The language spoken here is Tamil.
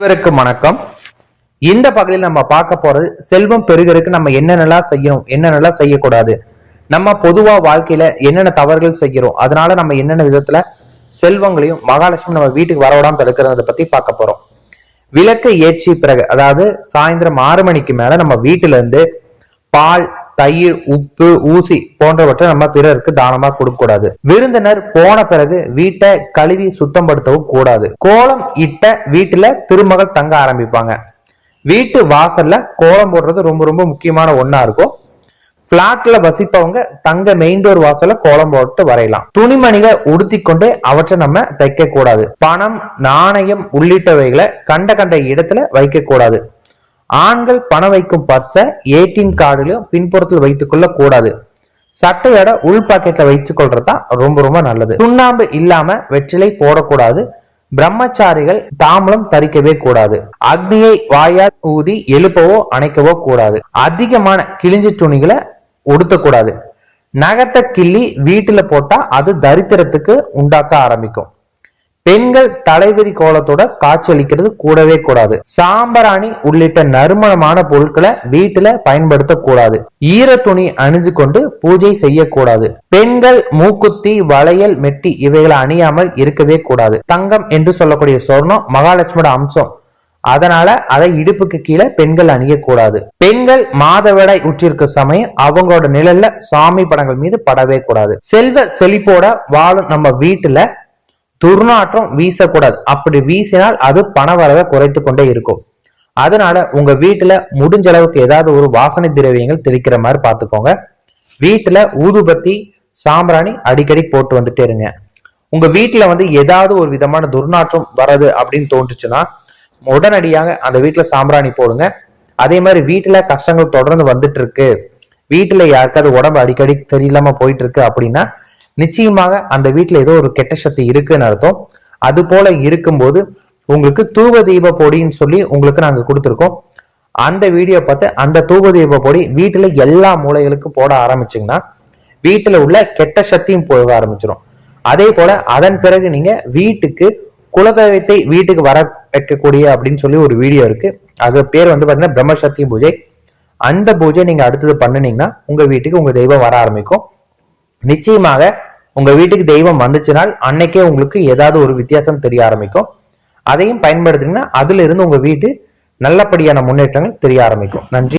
அனைவருக்கும் வணக்கம். இந்த பகுதியில் நம்ம பார்க்க போறது செல்வம் பெருகிறதுக்கு நம்ம என்னென்னலாம் செய்யணும் என்னென்னலாம் செய்யக்கூடாது. நம்ம பொதுவா வாழ்க்கையில என்னென்ன தவறுகள் செய்கிறோம் அதனால நம்ம என்னென்ன விதத்துல செல்வங்களையும் மகாலட்சுமி நம்ம வீட்டுக்கு வரவிடாம தடுக்கிறத பத்தி பார்க்க போறோம். விளக்கு ஏற்றி பிறகு அதாவது சாயந்தரம் ஆறு மணிக்கு மேல நம்ம வீட்டுல இருந்து பால் தயிர் உப்பு ஊசி போன்றவற்றை நம்ம பிறருக்கு தானமா கொடுக்க கூடாது விருந்தினர் போன பிறகு வீட்டை கழுவி சுத்தப்படுத்தவும் கூடாது. கோலம் இட்ட வீட்டுல திருமகள் தங்க ஆரம்பிப்பாங்க. வீட்டு வாசல்ல கோலம் போடுறது ரொம்ப ரொம்ப முக்கியமான ஒன்னா இருக்கும். பிளாட்ல வசிப்பவங்க தங்க மெயின் டோர் வாசல கோலம் போட்டு வரையலாம். துணிமணிகள் உடுத்தி கொண்டு அவற்றை நம்ம தைக்க கூடாது பணம் நாணயம் உள்ளிட்டவைகளை கண்ட கண்ட இடத்துல வைக்க கூடாது ஆண்கள் பணம் வைக்கும் பர்ஸை ஏடிஎம் கார்டுலையும் பின்புறத்தில் வைத்துக் கொள்ள கூடாது சட்டையோட உள் பாக்கெட்ல வைத்துக் கொள்றதுதான் ரொம்ப ரொம்ப நல்லது. சுண்ணாம்பு இல்லாம வெற்றிலை போடக்கூடாது. பிரம்மச்சாரிகள் தாமலம் தரிக்கவே கூடாது. அக்னியை வாயால் ஊதி எழுப்பவோ அணைக்கவோ கூடாது. அதிகமான கிழிஞ்ச துணிகளை உடுத்தக்கூடாது. நகத்தை கிள்ளி வீட்டுல போட்டா அது தரித்திரத்துக்கு உண்டாக்க ஆரம்பிக்கும். பெண்கள் தலைவிரி கோலத்தோட காட்சியளிக்கிறது கூடவே கூடாது. சாம்பராணி உள்ளிட்ட நறுமணமான பொருட்களை வீட்டுல பயன்படுத்த கூடாது ஈர துணி அணிஞ்சு கொண்டு பூஜை செய்யக்கூடாது. பெண்கள் மூக்குத்தி வளையல் மெட்டி இவைகளை அணியாமல் இருக்கவே கூடாது. தங்கம் என்று சொல்லக்கூடிய சொர்ணம் மகாலட்சுமியோட அம்சம். அதனால அதை இடுப்புக்கு கீழே பெண்கள் அணியக்கூடாது. பெண்கள் மாதவிடாய் உற்றிருக்க சமயம் அவங்களோட நிழல்ல சாமி படங்கள் மீது படவே கூடாது. செல்வ செழிப்போட வாழும் நம்ம வீட்டுல துர்நாற்றம் வீசக்கூடாது. அப்படி வீசினால் அது பணவரவை குறைத்து கொண்டே இருக்கும். அதனால உங்க வீட்டுல முடிஞ்ச அளவுக்கு ஏதாவது ஒரு வாசனை திரவியங்கள் தெளிக்கிற மாதிரி பார்த்துக்கோங்க. வீட்டுல ஊதுபத்தி சாம்பிராணி அடிக்கடி போட்டு வந்துட்டே இருங்க. உங்க வீட்டுல வந்து ஏதாவது ஒரு விதமான துர்நாற்றம் வர்றது அப்படின்னு தோன்றுச்சுன்னா உடனடியாக அந்த வீட்டுல சாம்பிராணி போடுங்க. அதே மாதிரி வீட்டுல கஷ்டங்கள் தொடர்ந்து வந்துட்டு இருக்கு. வீட்டுல யாருக்காவது உடம்பு அடிக்கடி சரியில்லாம போயிட்டு இருக்கு அப்படின்னா நிச்சயமாக அந்த வீட்டுல ஏதோ ஒரு கெட்ட சக்தி இருக்குன்னு அர்த்தம். அது போல இருக்கும்போது உங்களுக்கு தூவ தீப பொடின்னு சொல்லி உங்களுக்கு நாங்க கொடுத்துருக்கோம். அந்த வீடியோ பார்த்து அந்த தூவ தீப பொடி வீட்டுல எல்லா மூலைகளுக்கும் போட ஆரம்பிச்சிங்கன்னா வீட்டுல உள்ள கெட்ட சக்தியும் போக ஆரம்பிச்சிடும் அதே போல அதன் பிறகு நீங்க வீட்டுக்கு குலதெய்வத்தை வீட்டுக்கு வர வைக்கக்கூடிய அப்படின்னு சொல்லி ஒரு வீடியோ இருக்கு. அது பேர் வந்து பாத்தீங்கன்னா பிரம்மசக்தி பூஜை. அந்த பூஜை நீங்க அடுத்தது பண்ணினீங்கன்னா உங்க வீட்டுக்கு உங்க தெய்வம் வர ஆரம்பிக்கும். நிச்சயமாக உங்க வீட்டுக்கு தெய்வம் வந்துச்சுனால் அன்னைக்கே உங்களுக்கு ஏதாவது ஒரு வித்தியாசம் தெரிய ஆரம்பிக்கும். அதையும் பயன்படுத்தினீங்கன்னா அதுல இருந்து உங்க வீட்டு நல்லபடியான முன்னேற்றங்கள் தெரிய ஆரம்பிக்கும். நன்றி.